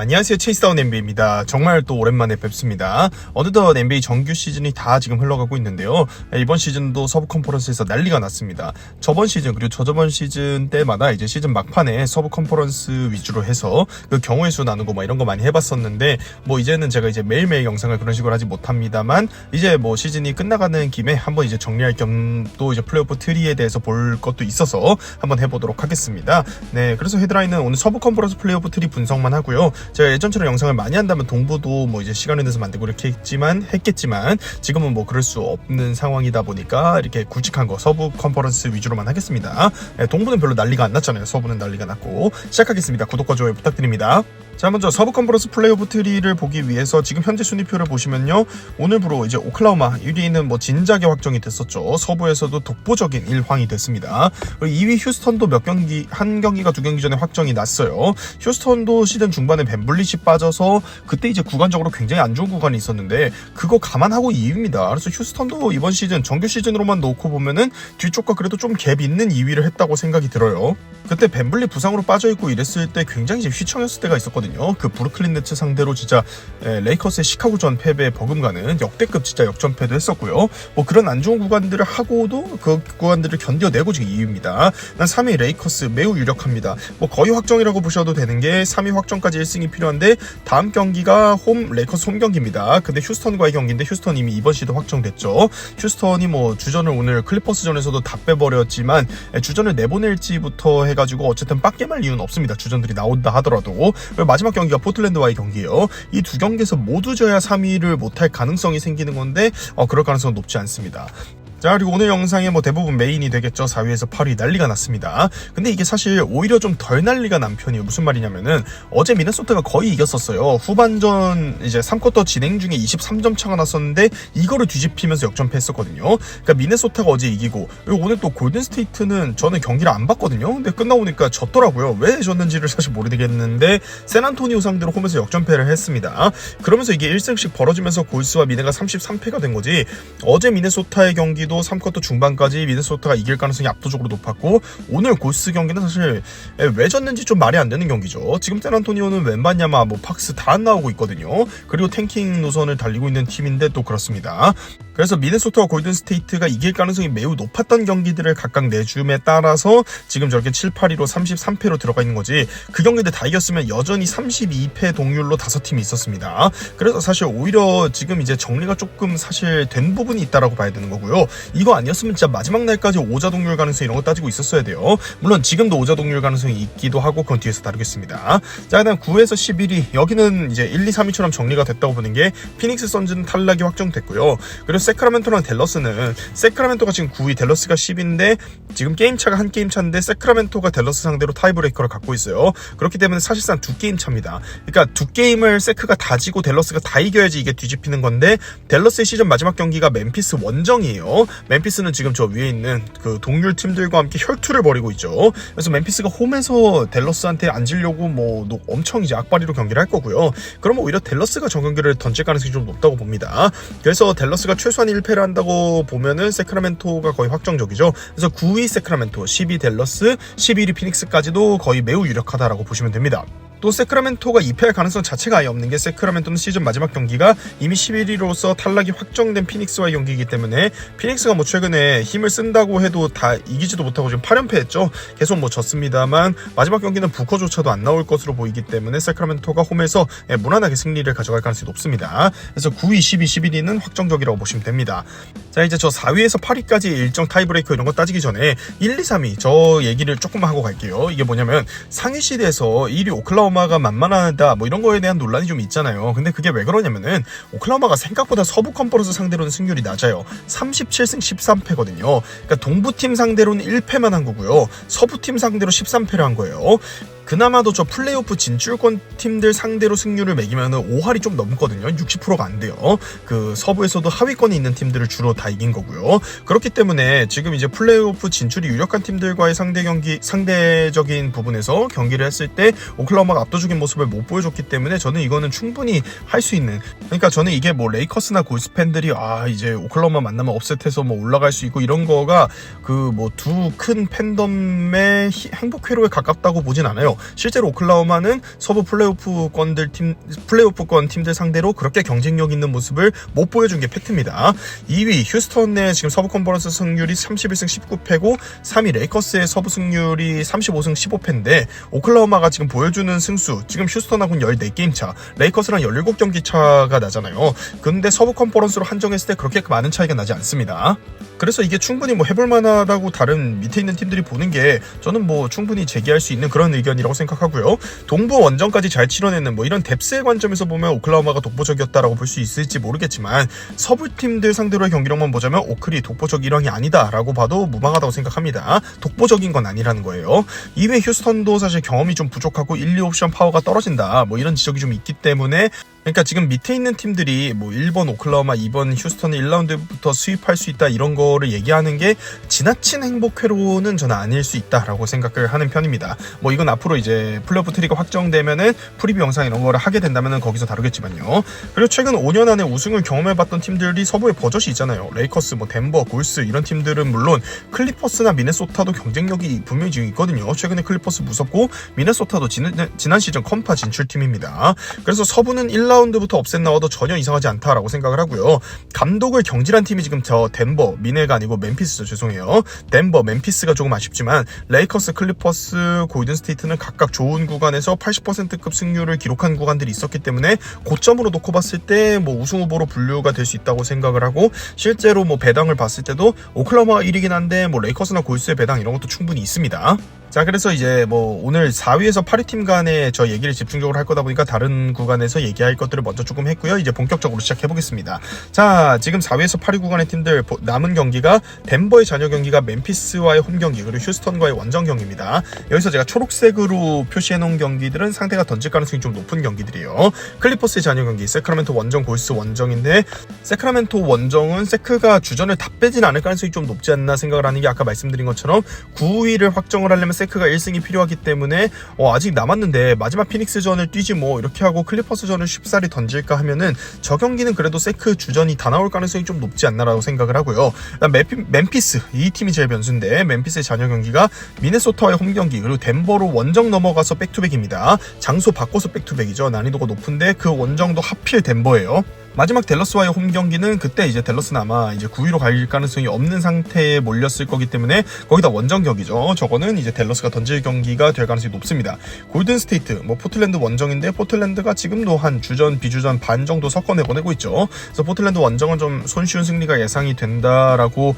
안녕하세요. 체이스다운 NBA입니다. 정말 또 오랜만에 뵙습니다. 어느덧 NBA 정규 시즌이 다 지금 흘러가고 있는데요. 이번 시즌도 서브 컨퍼런스에서 난리가 났습니다. 저번 시즌 그리고 저저번 시즌 때마다 이제 시즌 막판에 서브 컨퍼런스 위주로 해서 그 경우의 수 나누고 막 이런 거 많이 해봤었는데 뭐 이제는 제가 이제 매일매일 영상을 그런 식으로 하지 못합니다만 이제 뭐 시즌이 끝나가는 김에 한번 이제 정리할 겸 또 이제 플레이오프 트리에 대해서 볼 것도 있어서 한번 해보도록 하겠습니다. 네, 그래서 헤드라인은 오늘 서브 컨퍼런스 플레이오프 트리 분석만 하고요. 제가 예전처럼 영상을 많이 한다면 동부도 뭐 이제 시간을 내서 만들고 이렇게 했지만 했겠지만 지금은 뭐 그럴 수 없는 상황이다 보니까 이렇게 굵직한 거 서부 컨퍼런스 위주로만 하겠습니다. 네, 동부는 별로 난리가 안 났잖아요. 서부는 난리가 났고 시작하겠습니다. 구독과 좋아요 부탁드립니다. 자 먼저 서브 컨퍼런스 플레이오프 트리를 보기 위해서 지금 현재 순위표를 보시면요. 오늘부로 이제 오클라호마 1위는 뭐 진작에 확정이 됐었죠. 서부에서도 독보적인 1황이 됐습니다. 그리고 2위 휴스턴도 몇 경기 한 경기가 두 경기 전에 확정이 났어요. 휴스턴도 시즌 중반에 벤블릿이 빠져서 그때 이제 구간적으로 굉장히 안 좋은 구간이 있었는데 그거 감안하고 2위입니다. 그래서 휴스턴도 이번 시즌 정규 시즌으로만 놓고 보면은 뒤쪽과 그래도 좀 갭 있는 2위를 했다고 생각이 들어요. 그때 벤블리 부상으로 빠져있고 이랬을 때 굉장히 이제 휘청였을 때가 있었거든요. 그 브루클린 네츠 상대로 진짜 에, 레이커스의 시카고전 패배에 버금가는 역대급 진짜 역전패도 했었고요. 뭐 그런 안 좋은 구간들을 하고도 그 구간들을 견뎌내고 지금 2위입니다. 난 3위 레이커스 매우 유력합니다. 뭐 거의 확정이라고 보셔도 되는 게 3위 확정까지 1승이 필요한데 다음 경기가 홈 레이커스 홈 경기입니다. 근데 휴스턴과의 경기인데 휴스턴 이미 이번 시도 확정됐죠. 휴스턴이 뭐 주전을 오늘 클리퍼스전에서도 다 빼버렸지만 에, 주전을 내보낼지부터 해 해가지고 어쨌든 빡게 말 이유는 없습니다. 주전들이 나온다 하더라도 마지막 경기가 포틀랜드와의 경기예요. 이 두 경기에서 모두 져야 3위를 못할 가능성이 생기는 건데 어, 그럴 가능성은 높지 않습니다. 자 그리고 오늘 영상의 뭐 대부분 메인이 되겠죠. 4위에서 8위 난리가 났습니다. 근데 이게 사실 오히려 좀 덜 난리가 난 편이에요. 무슨 말이냐면은 어제 미네소타가 거의 이겼었어요. 후반전 이제 3쿼터 진행 중에 23점 차가 났었는데 이거를 뒤집히면서 역전패했었거든요. 그러니까 미네소타가 어제 이기고 오늘 또 골든스테이트는 저는 경기를 안 봤거든요. 근데 끝나고 보니까 졌더라고요. 왜 졌는지를 사실 모르겠는데 샌안토니오 상대로 홈에서 역전패를 했습니다. 그러면서 이게 1승씩 벌어지면서 골스와 미네가 33패가 된 거지. 어제 미네소타의 경기 경기도 3쿼터 중반까지 미네소타가 이길 가능성이 압도적으로 높았고 오늘 골스 경기는 사실 왜 졌는지 좀 말이 안 되는 경기죠. 지금 샌안토니오는 웬바냐마 뭐 팍스 다 안 나오고 있거든요. 그리고 탱킹 노선을 달리고 있는 팀인데 또 그렇습니다. 그래서 미네소타와 골든스테이트가 이길 가능성이 매우 높았던 경기들을 각각 내줌에 따라서 지금 저렇게 7, 8위로 33패로 들어가 있는 거지 그 경기들 다 이겼으면 여전히 32패 동률로 다섯 팀이 있었습니다. 그래서 사실 오히려 지금 이제 정리가 조금 사실 된 부분이 있다라고 봐야 되는 거고요. 이거 아니었으면 진짜 마지막 날까지 오자 동률 가능성 이런 거 따지고 있었어야 돼요. 물론 지금도 오자 동률 가능성이 있기도 하고 그건 뒤에서 다루겠습니다. 자, 일단 9에서 11위 여기는 이제 1, 2, 3위처럼 정리가 됐다고 보는 게 피닉스 선즈는 탈락이 확정됐고요. 그리고 세크라멘토랑 델러스는 세크라멘토가 지금 9위, 델러스가 10인데 지금 게임 차가 한 게임 차인데 세크라멘토가 델러스 상대로 타이브레이커를 갖고 있어요. 그렇기 때문에 사실상 두 게임 차입니다. 그러니까 두 게임을 세크가 다 지고 델러스가 다 이겨야지 이게 뒤집히는 건데 델러스의 시즌 마지막 경기가 멤피스 원정이에요. 멤피스는 지금 저 위에 있는 그 동률 팀들과 함께 혈투를 벌이고 있죠. 그래서 멤피스가 홈에서 델러스한테 앉으려고 뭐 엄청 이제 악바리로 경기를 할 거고요. 그러면 오히려 델러스가 저 경기를 던질 가능성이 좀 높다고 봅니다. 그래서 델러스가 최소 한 1패를 한다고 보면은 세크라멘토가 거의 확정적이죠. 그래서 9위 세크라멘토, 10위 델러스, 11위 피닉스까지도 거의 매우 유력하다라고 보시면 됩니다. 또 세크라멘토가 2패할 가능성 자체가 아예 없는 게 세크라멘토는 시즌 마지막 경기가 이미 11위로서 탈락이 확정된 피닉스와의 경기이기 때문에 피닉스가 뭐 최근에 힘을 쓴다고 해도 다 이기지도 못하고 지금 8연패했죠. 계속 뭐 졌습니다만 마지막 경기는 부커조차도 안 나올 것으로 보이기 때문에 세크라멘토가 홈에서 예, 무난하게 승리를 가져갈 가능성이 높습니다. 그래서 9위, 10위, 11위는 확정적이라고 보시면 됩니다. 자 이제 저 4위에서 8위까지 일정 타이브레이커 이런 거 따지기 전에 1, 2, 3위 저 얘기를 조금만 하고 갈게요. 이게 뭐냐면 상위 시대에서 1위 오클라호 오클라호마가 만만하다 뭐 이런 거에 대한 논란이 좀 있잖아요. 근데 그게 왜 그러냐면은 오클라호마가 생각보다 서부 컨퍼런스 상대로는 승률이 낮아요. 37승 13패거든요. 그러니까 동부팀 상대로는 1패만 한 거고요. 서부팀 상대로 13패를 한 거예요. 그나마도 저 플레이오프 진출권 팀들 상대로 승률을 매기면 5할이 좀 넘거든요. 60%가 안 돼요. 그 서부에서도 하위권에 있는 팀들을 주로 다 이긴 거고요. 그렇기 때문에 지금 이제 플레이오프 진출이 유력한 팀들과의 상대 경기 상대적인 부분에서 경기를 했을 때 오클라호마가 압도적인 모습을 못 보여줬기 때문에 저는 이거는 충분히 할 수 있는 그러니까 저는 이게 뭐 레이커스나 골스 팬들이 아 이제 오클라호마 만나면 업셋해서 뭐 올라갈 수 있고 이런 거가 그 뭐 두 큰 팬덤의 행복 회로에 가깝다고 보진 않아요. 실제로 오클라호마는 서부 플레이오프권들 팀 플레이오프권 팀들 상대로 그렇게 경쟁력 있는 모습을 못 보여준 게 팩트입니다. 2위 휴스턴의 지금 서부 컨퍼런스 승률이 31승 19패고 3위 레이커스의 서부 승률이 35승 15패인데 오클라호마가 지금 보여주는 승수 지금 휴스턴하고는 14게임 차 레이커스랑 17경기 차가 나잖아요. 근데 서부 컨퍼런스로 한정했을 때 그렇게 많은 차이가 나지 않습니다. 그래서 이게 충분히 뭐 해볼 만하다고 다른 밑에 있는 팀들이 보는 게 저는 뭐 충분히 제기할 수 있는 그런 의견이라고 생각하고요. 동부 원정까지 잘 치러내는 뭐 이런 뎁스의 관점에서 보면 오클라호마가 독보적이었다라고 볼 수 있을지 모르겠지만 서부 팀들 상대로의 경기력만 보자면 오클이 독보적 일왕이 아니다라고 봐도 무방하다고 생각합니다. 독보적인 건 아니라는 거예요. 이외 휴스턴도 사실 경험이 좀 부족하고 1, 2 옵션 파워가 떨어진다. 뭐 이런 지적이 좀 있기 때문에 그러니까 지금 밑에 있는 팀들이 뭐 1번 오클라호마, 2번 휴스턴을 1라운드부터 수입할 수 있다 이런 거를 얘기하는 게 지나친 행복회로는 저는 아닐 수 있다라고 생각을 하는 편입니다. 뭐 이건 앞으로 이제 플레이오프 트리가 확정되면은 프리뷰 영상 이런 거를 하게 된다면은 거기서 다루겠지만요. 그리고 최근 5년 안에 우승을 경험해봤던 팀들이 서부에 버젓이 있잖아요. 레이커스, 뭐 덴버, 골스 이런 팀들은 물론 클리퍼스나 미네소타도 경쟁력이 분명히 지금 있거든요. 최근에 클리퍼스 무섭고 미네소타도 지난, 지난 시즌 컴파 진출팀입니다. 그래서 서부는 1라운드 부터 업셋 나와도 전혀 이상하지 않다라고 생각을 하고요. 감독을 경질한 팀이 지금 저 덴버, 미네가 아니고 멤피스죠. 죄송해요. 덴버, 멤피스가 조금 아쉽지만 레이커스, 클리퍼스, 골든 스테이트는 각각 좋은 구간에서 80%급 승률을 기록한 구간들이 있었기 때문에 고점으로 놓고 봤을 때 뭐 우승 후보로 분류가 될 수 있다고 생각을 하고 실제로 뭐 배당을 봤을 때도 오클라호마가 1위긴 한데 뭐 레이커스나 골스의 배당 이런 것도 충분히 있습니다. 자, 그래서 이제 뭐 오늘 4위에서 8위 팀 간에 저 얘기를 집중적으로 할 거다 보니까 다른 구간에서 얘기할 것 들을 먼저 조금 했고요. 이제 본격적으로 시작해 보겠습니다. 자, 지금 4위에서 8위 구간의 팀들 보- 남은 경기가 덴버의 잔여 경기가 멤피스와의 홈 경기 그리고 휴스턴과의 원정 경기입니다. 여기서 제가 초록색으로 표시해 놓은 경기들은 상대가 던질 가능성이 좀 높은 경기들이에요. 클리퍼스의 잔여 경기, 세크라멘토 원정 골스 원정인데 세크라멘토 원정은 세크가 주전을 다 빼진 않을 가능성이 좀 높지 않나 생각을 하는 게 아까 말씀드린 것처럼 9위를 확정을 하려면 세크가 1승이 필요하기 때문에 어, 아직 남았는데 마지막 피닉스전을 뛰지 뭐 이렇게 하고 클리퍼스전을 쉽사 리 던질까 하면은 저 경기는 그래도 세크 주전이 다 나올 가능성이 좀 높지 않나라고 생각을 하고요. 멤피스 이 팀이 제일 변수인데 멤피스의 잔여 경기가 미네소타와의 홈 경기 그리고 덴버로 원정 넘어가서 백투백입니다. 장소 바꿔서 백투백이죠. 난이도가 높은데 그 원정도 하필 덴버예요. 마지막 댈러스와의 홈 경기는 그때 이제 댈러스는 아마 이제 9위로 갈 가능성이 없는 상태에 몰렸을 거기 때문에 거기다 원정 경기죠. 저거는 이제 댈러스가 던질 경기가 될 가능성이 높습니다. 골든 스테이트, 뭐 포틀랜드 원정인데 포틀랜드가 지금도 한 주전, 비주전 반 정도 섞어내 보내고 있죠. 그래서 포틀랜드 원정은 좀 손쉬운 승리가 예상이 된다라고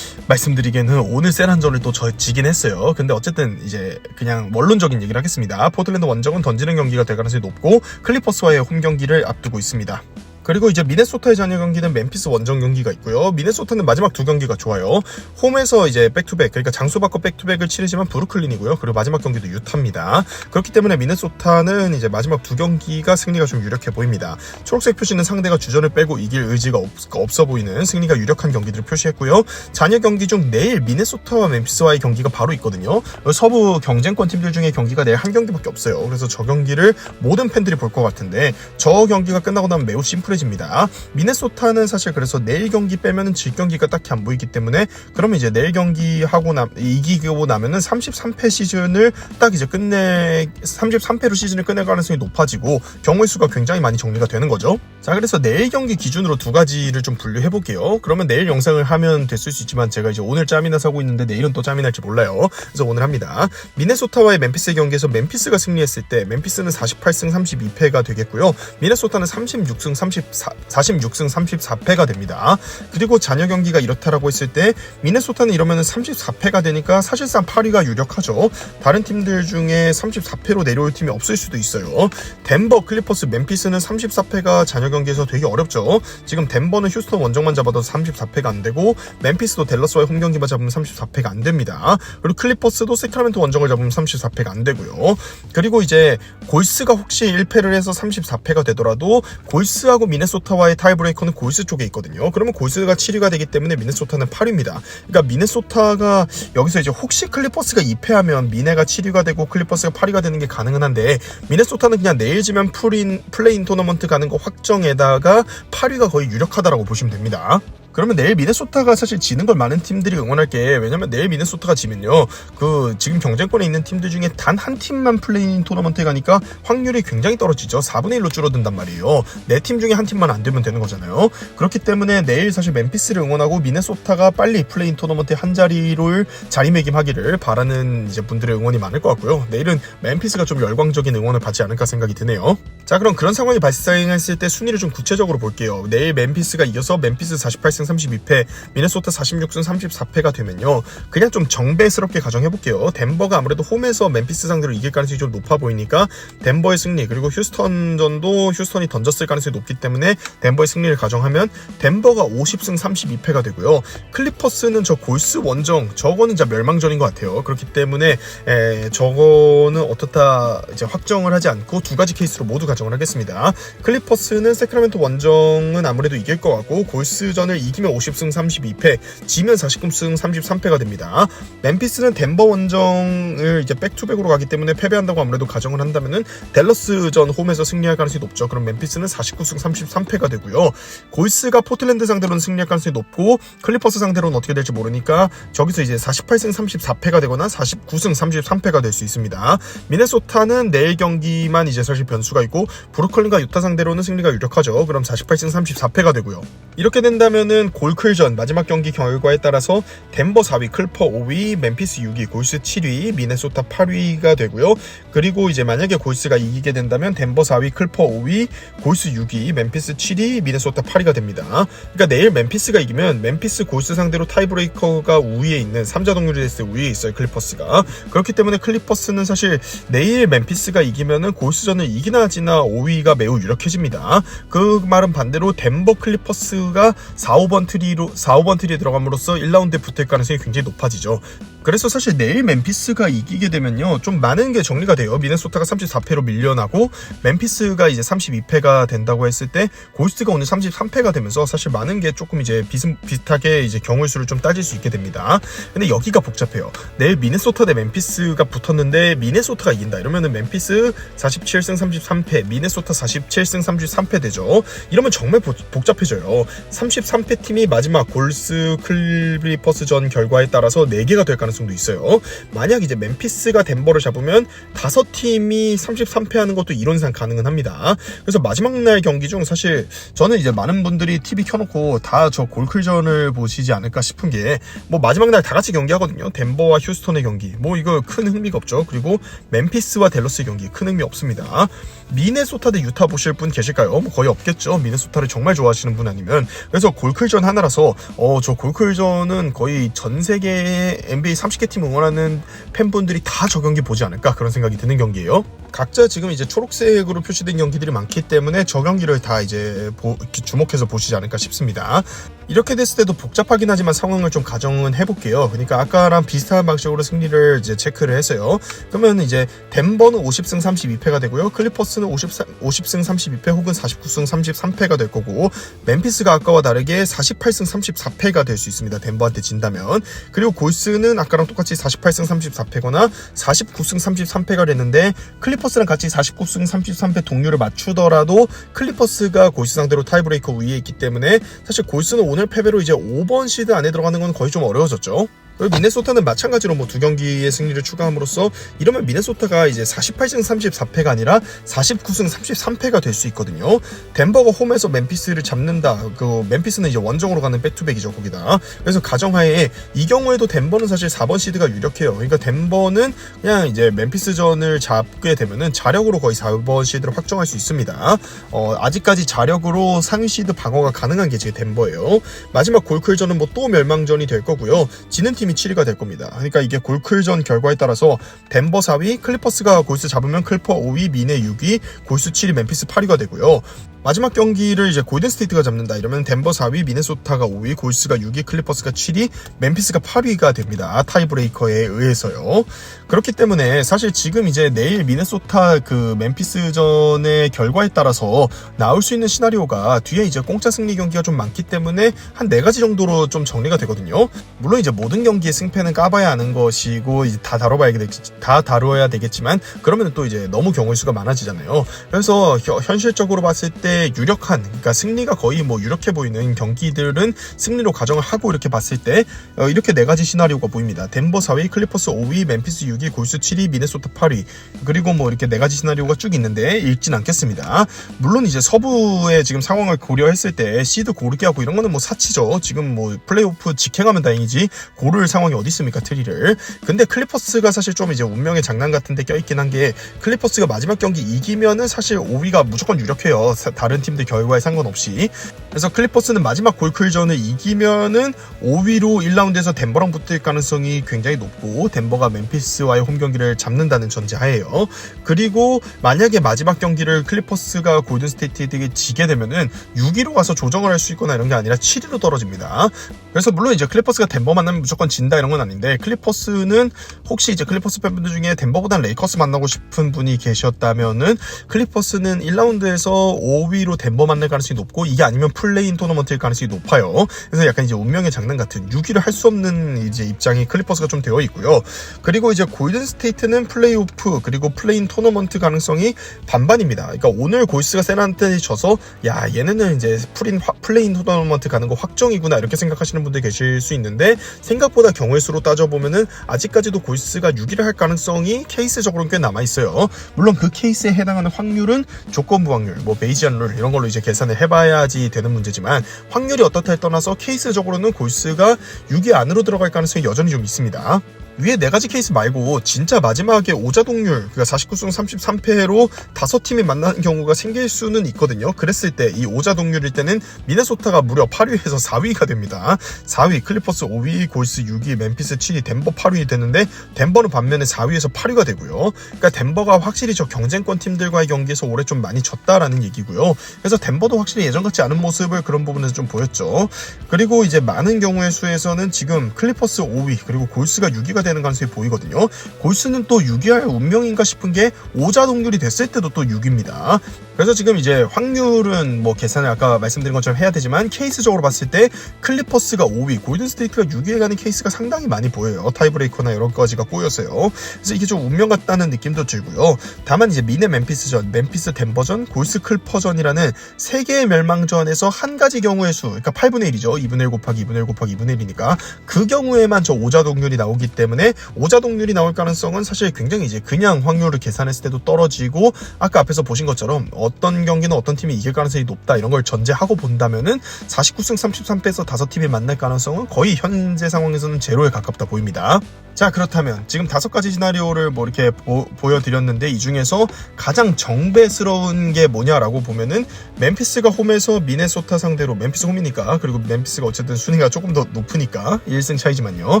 말씀드리기에는 오늘 세란전을 또 저 지긴 했어요. 근데 어쨌든 이제 그냥 원론적인 얘기를 하겠습니다. 포틀랜드 원정은 던지는 경기가 될 가능성이 높고 클리퍼스와의 홈 경기를 앞두고 있습니다. 그리고 이제 미네소타의 잔여 경기는 멤피스 원정 경기가 있고요. 미네소타는 마지막 두 경기가 좋아요. 홈에서 이제 백투백, 그러니까 장소 바꿔 백투백을 치르지만 브루클린이고요. 그리고 마지막 경기도 유타입니다. 그렇기 때문에 미네소타는 이제 마지막 두 경기가 승리가 좀 유력해 보입니다. 초록색 표시는 상대가 주전을 빼고 이길 의지가 없, 없어 보이는 승리가 유력한 경기들을 표시했고요. 잔여 경기 중 내일 미네소타와 멤피스와의 경기가 바로 있거든요. 서부 경쟁권 팀들 중에 경기가 내일 한 경기밖에 없어요. 그래서 저 경기를 모든 팬들이 볼 것 같은데 저 경기가 끝나고 나면 매우 심플 해집니다. 미네소타는 사실 그래서 내일 경기 빼면은 질 경기가 딱히 안 보이기 때문에 그러면 이제 내일 경기 하고 나 이기고 나면은 33패 시즌을 딱 이제 끝내 33패로 시즌을 끝낼 가능성이 높아지고 경우의 수가 굉장히 많이 정리가 되는 거죠. 자 그래서 내일 경기 기준으로 두 가지를 좀 분류해 볼게요. 그러면 내일 영상을 하면 됐을 수 있지만 제가 이제 오늘 짬이나 사고 있는데 내일은 또 짬이 날지 몰라요. 그래서 오늘 합니다. 미네소타와의 멤피스의 경기에서 멤피스가 승리했을 때 멤피스는 48승 32패가 되겠고요. 미네소타는 36승 34, 46승 34패가 됩니다. 그리고 잔여 경기가 이렇다라고 했을 때 미네소타는 이러면 34패가 되니까 사실상 8위가 유력하죠. 다른 팀들 중에 34패로 내려올 팀이 없을 수도 있어요. 덴버, 클리퍼스, 멤피스는 34패가 잔여 경기에서 되게 어렵죠. 지금 덴버는 휴스턴 원정만 잡아도 34패가 안 되고 멤피스도 댈러스와의 홈 경기만 잡으면 34패가 안 됩니다. 그리고 클리퍼스도 세크라멘토 원정을 잡으면 34패가 안 되고요. 그리고 이제 골스가 혹시 1패를 해서 34패가 되더라도 골스하고 미네소타와의 타이브레이커는 골스 쪽에 있거든요. 그러면 골스가 7위가 되기 때문에 미네소타는 8위입니다. 그러니까 미네소타가 여기서 이제 혹시 클리퍼스가 2패하면 미네가 7위가 되고 클리퍼스가 8위가 되는 게 가능은 한데 미네소타는 그냥 내일 지면 풀인 플레인 토너먼트 가는 거 확정에다가 8위가 거의 유력하다라고 보시면 됩니다. 그러면 내일 미네소타가 사실 지는 걸 많은 팀들이 응원할 게. 왜냐면 내일 미네소타가 지면요. 그 지금 경쟁권에 있는 팀들 중에 단 한 팀만 플레인 토너먼트에 가니까 확률이 굉장히 떨어지죠. 4분의 1로 줄어든단 말이에요. 네 팀 중에 한 팀만 안 되면 되는 거잖아요. 그렇기 때문에 내일 사실 멤피스를 응원하고 미네소타가 빨리 플레인 토너먼트 한 자리를 자리매김하기를 바라는 이제 분들의 응원이 많을 것 같고요. 내일은 멤피스가 좀 열광적인 응원을 받지 않을까 생각이 드네요. 자, 그럼 그런 상황이 발생했을 때 순위를 좀 구체적으로 볼게요. 내일 멤피스가 이어서 멤피스 48승 32패, 미네소타 46승 34패가 되면요. 그냥 좀 정배스럽게 가정해볼게요. 덴버가 아무래도 홈에서 멤피스 상대로 이길 가능성이 좀 높아 보이니까 덴버의 승리, 그리고 휴스턴전도 휴스턴이 던졌을 가능성이 높기 때문에 덴버의 승리를 가정하면 덴버가 50승 32패가 되고요. 클리퍼스는 저 골스 원정, 저거는 진짜 멸망전인 것 같아요. 그렇기 때문에 에, 저거는 어떻다 이제 확정을 하지 않고 두 가지 케이스로 모두 가정을 하겠습니다. 클리퍼스는 세크라멘토 원정은 아무래도 이길 것 같고 골스전을 이 기면 50승 32패, 지면 49승 33패가 됩니다. 멤피스는 덴버 원정을 이제 백투백으로 가기 때문에 패배한다고 아무래도 가정을 한다면은 댈러스전 홈에서 승리할 가능성이 높죠. 그럼 멤피스는 49승 33패가 되고요. 골스가 포틀랜드 상대로는 승리할 가능성이 높고 클리퍼스 상대로는 어떻게 될지 모르니까 저기서 이제 48승 34패가 되거나 49승 33패가 될 수 있습니다. 미네소타는 내일 경기만 이제 사실 변수가 있고 브루클린과 유타 상대로는 승리가 유력하죠. 그럼 48승 34패가 되고요. 이렇게 된다면은 골클전 마지막 경기 결과에 따라서 덴버 4위, 클퍼 5위, 멤피스 6위, 골스 7위, 미네소타 8위가 되고요. 그리고 이제 만약에 골스가 이기게 된다면 덴버 4위, 클퍼 5위, 골스 6위, 멤피스 7위, 미네소타 8위가 됩니다. 그러니까 내일 멤피스가 이기면 멤피스 골스 상대로 타이브레이커가 우위에 있는 3자 동률이 됐을 때 우위에 있어요. 클리퍼스가. 그렇기 때문에 클리퍼스는 사실 내일 멤피스가 이기면은 골스전을 이기나 지나 5위가 매우 유력해집니다. 그 말은 반대로 덴버 클리퍼스가 4, 5번 트리로 4, 5번 트리에 들어감으로써 1라운드에 붙을 가능성이 굉장히 높아지죠. 그래서 사실 내일 멤피스가 이기게 되면요 좀 많은 게 정리가 돼요. 미네소타가 34패로 밀려나고 멤피스가 이제 32패가 된다고 했을 때 골스가 오늘 33패가 되면서 사실 많은 게 조금 이제 비슷, 비슷하게 이제 경우의 수를 좀 따질 수 있게 됩니다. 근데 여기가 복잡해요. 내일 미네소타 대 멤피스가 붙었는데 미네소타가 이긴다. 이러면은 멤피스 47승 33패 미네소타 47승 33패 되죠. 이러면 정말 보- 복잡해져요. 33패 팀이 마지막 골스 클리퍼스 전 결과에 따라서 4개가 될 가능성 도 있어요. 만약 이제 멤피스가 덴버를 잡으면 다섯 팀이 33패하는 것도 이론상 가능은 합니다. 그래서 마지막 날 경기 중 사실 저는 이제 많은 분들이 TV 켜놓고 다 저 골클전을 보시지 않을까 싶은 게 뭐 마지막 날 다 같이 경기하거든요. 덴버와 휴스턴의 경기. 뭐 이거 큰 흥미가 없죠. 그리고 멤피스와 댈러스의 경기 큰 흥미 없습니다. 미네소타 대 유타 보실 분 계실까요? 뭐 거의 없겠죠. 미네소타를 정말 좋아하시는 분 아니면 그래서 골클전 하나라서 어 저 골클전은 거의 전 세계 NBA 30개 팀 응원하는 팬분들이 다 저 경기 보지 않을까 그런 생각이 드는 경기예요. 각자 지금 이제 초록색으로 표시된 경기들이 많기 때문에 저 경기를 다 이제 보- 주목해서 보시지 않을까 싶습니다. 이렇게 됐을 때도 복잡하긴 하지만 상황을 좀 가정은 해볼게요. 그러니까 아까랑 비슷한 방식으로 승리를 이제 체크를 했어요. 그러면 이제 덴버는 50승 32패가 되고요. 클리퍼스는 50, 50승 32패 혹은 49승 33패가 될 거고 멤피스가 아까와 다르게 48승 34패가 될 수 있습니다. 덴버한테 진다면. 그리고 골스는 아까랑 똑같이 48승 34패거나 49승 33패가 됐는데 클리퍼스랑 같이 49승 33패 동률을 맞추더라도 클리퍼스가 골스 상대로 타이브레이커 위에 있기 때문에 사실 골스는 오늘 패배로 이제 5번 시드 안에 들어가는 건 거의 좀 어려워졌죠. 미네소타는 마찬가지로 뭐 두 경기의 승리를 추가함으로써 이러면 미네소타가 이제 48승 34패가 아니라 49승 33패가 될 수 있거든요. 덴버가 홈에서 멤피스를 잡는다. 그 멤피스는 이제 원정으로 가는 백투백이죠, 거기다. 그래서 가정하에 이 경우에도 덴버는 사실 4번 시드가 유력해요. 그러니까 덴버는 그냥 이제 멤피스전을 잡게 되면은 자력으로 거의 4번 시드를 확정할 수 있습니다. 어, 아직까지 자력으로 상위 시드 방어가 가능한 게 지금 덴버예요. 마지막 골클전은 뭐 또 멸망전이 될 거고요. 지는 팀이 7위가 될 겁니다. 그러니까 이게 골클전 결과에 따라서 덴버 4위, 클리퍼스가 골스 잡으면 클퍼 5위, 미네 6위, 골스 7위, 멤피스 8위가 되고요. 마지막 경기를 이제 골든스테이트가 잡는다 이러면 덴버 4위, 미네소타가 5위, 골스가 6위, 클리퍼스가 7위, 멤피스가 8위가 됩니다. 타이브레이커에 의해서요. 그렇기 때문에 사실 지금 이제 내일 미네소타 그 멤피스전의 결과에 따라서 나올 수 있는 시나리오가 뒤에 이제 공짜 승리 경기가 좀 많기 때문에 한 네 가지 정도로 좀 정리가 되거든요. 물론 이제 모든 경기 의 승패는 까봐야 하는 것이고 다 다뤄봐야 되겠, 다 다루어야 되겠지만 그러면 또 이제 너무 경우의 수가 많아지잖아요. 그래서 혀- 현실적으로 봤을 때 유력한 그러니까 승리가 거의 뭐 유력해 보이는 경기들은 승리로 가정을 하고 이렇게 봤을 때 어, 이렇게 네 가지 시나리오가 보입니다. 덴버 4위, 클리퍼스 5위, 멤피스 6위, 골스 7위, 미네소타 8위 그리고 뭐 이렇게 네 가지 시나리오가 쭉 있는데 읽진 않겠습니다. 물론 이제 서부의 지금 상황을 고려했을 때 시드 고르게 하고 이런 거는 뭐 사치죠. 지금 뭐 플레이오프 직행하면 다행이지 고를 상황이 어디 있습니까 트리를. 근데 클리퍼스가 사실 좀 이제 운명의 장난 같은데 껴있긴 한 게 클리퍼스가 마지막 경기 이기면은 사실 5위가 무조건 유력해요. 사- 다른 팀들 결과에 상관없이. 그래서 클리퍼스는 마지막 골클전을 이기면은 5위로 1라운드에서 덴버랑 붙을 가능성이 굉장히 높고 덴버가 멤피스와의 홈 경기를 잡는다는 전제하에요. 그리고 만약에 마지막 경기를 클리퍼스가 골든 스테이트에게 지게 되면은 6위로 가서 조정을 할 수 있거나 이런 게 아니라 7위로 떨어집니다. 그래서 물론 이제 클리퍼스가 덴버 만나면 무조건 진다 이런 건 아닌데 클리퍼스는 혹시 이제 클리퍼스 팬분들 중에 덴버보단 레이커스 만나고 싶은 분이 계셨다면은 클리퍼스는 1라운드에서 5위로 덴버 만날 가능성이 높고 이게 아니면 플레인 토너먼트일 가능성이 높아요. 그래서 약간 이제 운명의 장난 같은 6위를 할 수 없는 이제 입장이 클리퍼스가 좀 되어 있고요. 그리고 이제 골든 스테이트는 플레이오프 그리고 플레인 토너먼트 가능성이 반반입니다. 그러니까 오늘 골스가 세나한테 져서 야 얘네는 이제 플인 플레인 토너먼트 가는 거 확정이구나 이렇게 생각하시는 분들 계실 수 있는데 생각보다 경우의 수로 따져보면은 아직까지도 골스가 6위를 할 가능성이 케이스적으로는 꽤 남아 있어요. 물론 그 케이스에 해당하는 확률은 조건부 확률, 뭐 베이지안 룰 이런 걸로 이제 계산을 해봐야지 되는 문제지만 확률이 어떻다에 떠나서 케이스적으로는 골스가 6위 안으로 들어갈 가능성이 여전히 좀 있습니다. 위에 네 가지 케이스 말고 진짜 마지막에 오자동률 그러니까 49승 33패로 다섯 팀이 만나는 경우가 생길 수는 있거든요. 그랬을 때 이 오자동률일 때는 미네소타가 무려 8위에서 4위가 됩니다. 4위 클리퍼스 5위 골스 6위 멤피스 7위 덴버 8위 되는데 덴버는 반면에 4위에서 8위가 되고요. 그러니까 덴버가 확실히 저 경쟁권 팀들과의 경기에서 올해 좀 많이 졌다라는 얘기고요. 그래서 덴버도 확실히 예전 같지 않은 모습을 그런 부분에서 좀 보였죠. 그리고 이제 많은 경우의 수에서는 지금 클리퍼스 5위 그리고 골스가 6위가 되는 가능성이 보이거든요. 골스는 또 6위할 운명인가 싶은 게 오자 동률이 됐을 때도 또 6위입니다. 그래서 지금 이제 확률은 뭐 계산을 아까 말씀드린 것처럼 해야 되지만 케이스적으로 봤을 때 클리퍼스가 5위, 골든 스테이트가 6위에 가는 케이스가 상당히 많이 보여요. 타이브레이커나 여러 가지가 꼬여서요. 그래서 이게 좀 운명 같다는 느낌도 들고요. 다만 이제 미네 멤피스전, 멤피스 덴버전, 골스 클퍼전이라는 세 개의 멸망전에서 한 가지 경우의 수, 그러니까 8분의 1이죠. 2분의 1 곱하기 2분의 1 곱하기 2분의 1이니까 그 경우에만 저 오자 동률이 나오기 때문에 오자 동률이 나올 가능성은 사실 굉장히 이제 그냥 확률을 계산했을 때도 떨어지고 아까 앞에서 보신 것처럼 어떤 경기는 어떤 팀이 이길 가능성이 높다 이런 걸 전제하고 본다면은 49승 33패에서 다섯 팀이 만날 가능성은 거의 현재 상황에서는 제로에 가깝다 보입니다. 자 그렇다면 지금 다섯 가지 시나리오를 뭐 이렇게 보, 보여드렸는데 이 중에서 가장 정배스러운 게 뭐냐라고 보면은 멤피스가 홈에서 미네소타 상대로 멤피스 홈이니까 그리고 멤피스가 어쨌든 순위가 조금 더 높으니까 1승 차이지만요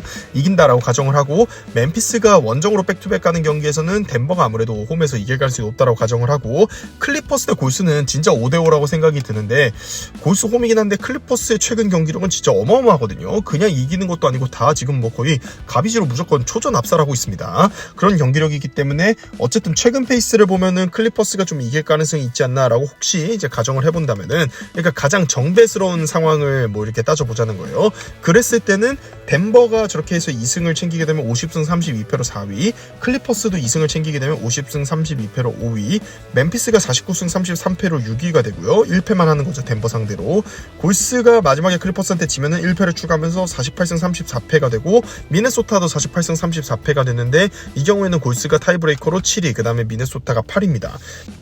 이긴다라고 가정을 하고 멤피스가 원정으로 백투백 가는 경기에서는 덴버가 아무래도 홈에서 이길 가능성이 높다라고 가정을 하고 클리퍼스 대 골스는 진짜 5대5라고 생각이 드는데 골스 홈이긴 한데 클리퍼스의 최근 경기력은 진짜 어마어마하거든요 그냥 이기는 것도 아니고 다 지금 뭐 거의 가비지로 무조건 초전 압살하고 있습니다 그런 경기력이기 때문에 어쨌든 최근 페이스를 보면은 클리퍼스가 좀 이길 가능성이 있지 않나라고 혹시 이제 가정을 해본다면은 그러니까 가장 정배스러운 상황을 뭐 이렇게 따져보자는 거예요. 그랬을 때는 덴버가 저렇게 해서 2승을 챙기게 되면 50승 32패로 4위, 클리퍼스도 2승을 챙기게 되면 50승 32패로 5위, 멤피스가 49승 33패로 6위가 되고요. 1패만 하는 거죠 덴버 상대로. 골스가 마지막에 클리퍼스한테 지면은 1패를 추가하면서 48승 34패가 되고 미네소타도 48승 34패가 되는데 이 경우에는 골스가 타이브레이커로 7위, 그 다음에 미네소타가 8위입니다.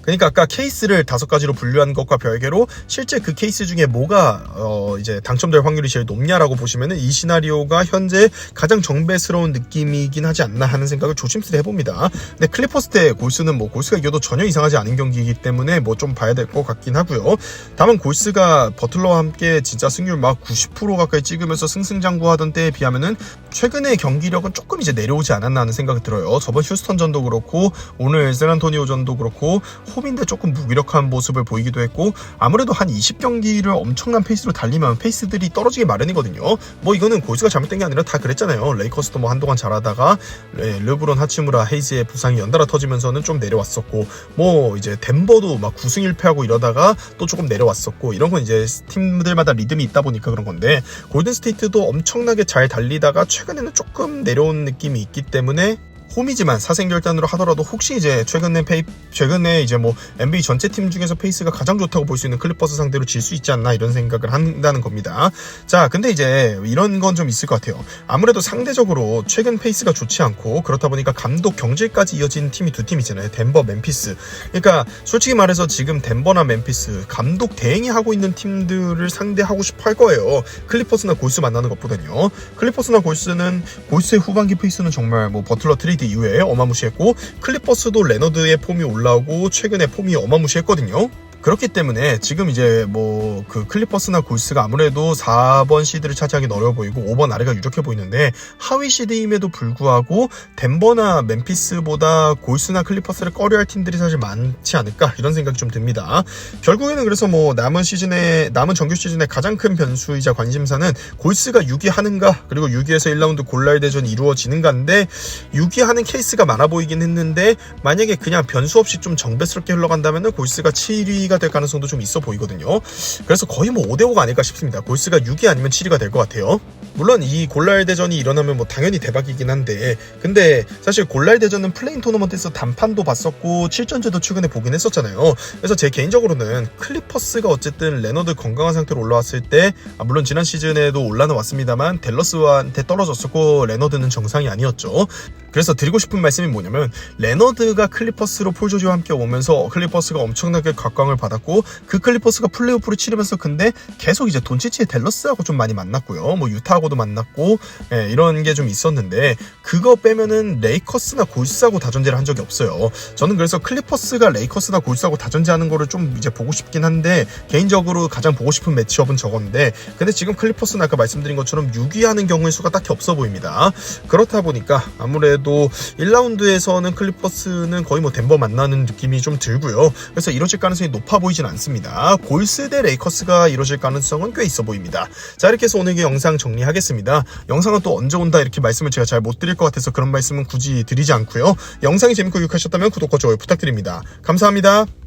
그러니까 아까 케이스를 다섯 가지로 분류한 것과 별개로 실제 그 케이스 중에 뭐가 어 이제 당첨될 확률이 제일 높냐라고 보시면은 이 시나리오가 현재 가장 정배스러운 느낌이긴 하지 않나 하는 생각을 조심스레 해봅니다. 근데 클리퍼스 때 골스는 뭐 골스가 이겨도 전혀 이상하지 않은 경기이기 때문에 뭐 좀 봐야 될 것 같긴 하고요. 다만 골스가 버틀러와 함께 진짜 승률 막 90% 가까이 찍으면서 승승장구하던 때에 비하면은 최근의 경기력은 조금 이제 내려오지 않았나 하는 생각이 들어요. 저번 휴스턴전도 그렇고 오늘 샌안토니오전도 그렇고 홈인데 조금 무기력한 모습을 보이기도 했고 아무래도 한 20경기를 엄청난 페이스로 달리면 페이스들이 떨어지기 마련이거든요. 뭐 이거는 골스가 잘못된 게 아니라 다 그랬잖아요. 레이커스도 뭐 한동안 잘하다가 네, 르브론 하치무라 헤이즈의 부상이 연달아 터지면서는 좀 내려왔었고 뭐 이제 덴버도 막 9승 1패하고 이러다가 또 조금 내려왔었고 이런 건 이제 팀들마다 리듬이 있다 보니까 그런 건데 골든 스테이트도 엄청나게 잘 달리다가 최근 최근에는 조금 내려온 느낌이 있기 때문에 홈이지만 사생결단으로 하더라도 혹시 이제 최근에 페이 최근에 이제 뭐 NBA 전체 팀 중에서 페이스가 가장 좋다고 볼 수 있는 클리퍼스 상대로 질 수 있지 않나 이런 생각을 한다는 겁니다. 자, 근데 이제 이런 건 좀 있을 것 같아요. 아무래도 상대적으로 최근 페이스가 좋지 않고 그렇다 보니까 감독 경질까지 이어진 팀이 두 팀이잖아요. 덴버, 멤피스. 그러니까 솔직히 말해서 지금 덴버나 멤피스 감독 대행이 하고 있는 팀들을 상대하고 싶어 할 거예요. 클리퍼스나 골스 만나는 것보다는요. 클리퍼스나 골스는 골스의 후반기 페이스는 정말 뭐 버틀러 트 레이드 이후에 어마무시했고 클리퍼스도 레너드의 폼이 올라오고 최근에 폼이 어마무시했거든요. 그렇기 때문에 지금 이제 뭐 그 클리퍼스나 골스가 아무래도 4번 시드를 차지하기 어려워 보이고 5번 아래가 유력해 보이는데 하위 시드임에도 불구하고 덴버나 멤피스보다 골스나 클리퍼스를 꺼려할 팀들이 사실 많지 않을까 이런 생각이 좀 듭니다. 결국에는 그래서 뭐 남은 시즌에 남은 정규 시즌의 가장 큰 변수이자 관심사는 골스가 6위 하는가 그리고 6위에서 1라운드 골랄 대전이 이루어지는가인데 6위 하는 케이스가 많아 보이긴 했는데 만약에 그냥 변수 없이 좀 정배스럽게 흘러간다면은 골스가 7위 가 될 가능성도 좀 있어 보이거든요. 그래서 거의 뭐 5대5가 아닐까 싶습니다. 골스가 6위 아니면 7위가 될 것 같아요. 물론 이 골랄 대전이 일어나면 뭐 당연히 대박이긴 한데 근데 사실 골랄 대전은 플레인 토너먼트에서 단판도 봤었고 7전제도 최근에 보긴 했었잖아요. 그래서 제 개인적으로는 클리퍼스가 어쨌든 레너드 건강한 상태로 올라왔을 때 아, 물론 지난 시즌에도 올라는 왔습니다만 델러스한테 떨어졌었고 레너드는 정상이 아니었죠. 그래서 드리고 싶은 말씀이 뭐냐면 레너드가 클리퍼스로 폴 조지와 함께 오면서 클리퍼스가 엄청나게 각광을 받았고 그 클리퍼스가 플레이오프를 치르면서 근데 계속 이제 돈치치의 델러스하고 좀 많이 만났고요. 뭐 유타하고도 만났고 예, 이런 게 좀 있었는데 그거 빼면은 레이커스나 골스하고 다전제를 한 적이 없어요. 저는 그래서 클리퍼스가 레이커스나 골스하고 다전제하는 거를 좀 이제 보고 싶긴 한데 개인적으로 가장 보고 싶은 매치업은 저건데 근데 지금 클리퍼스는 아까 말씀드린 것처럼 6위 하는 경우의 수가 딱히 없어 보입니다. 그렇다 보니까 아무래도 1라운드에서는 클리퍼스는 거의 뭐 덴버 만나는 느낌이 좀 들고요. 그래서 이루어질 가능성이 높아 보이진 않습니다. 골스 대 레이커스가 이루어질 가능성은 꽤 있어 보입니다. 자 이렇게 해서 오늘 의 영상 정리하겠습니다. 영상은 또 언제 온다 이렇게 말씀을 제가 잘 못 드릴 것 같아서 그런 말씀은 굳이 드리지 않고요. 영상이 재밌고 유익하셨다면 구독과 좋아요 부탁드립니다. 감사합니다.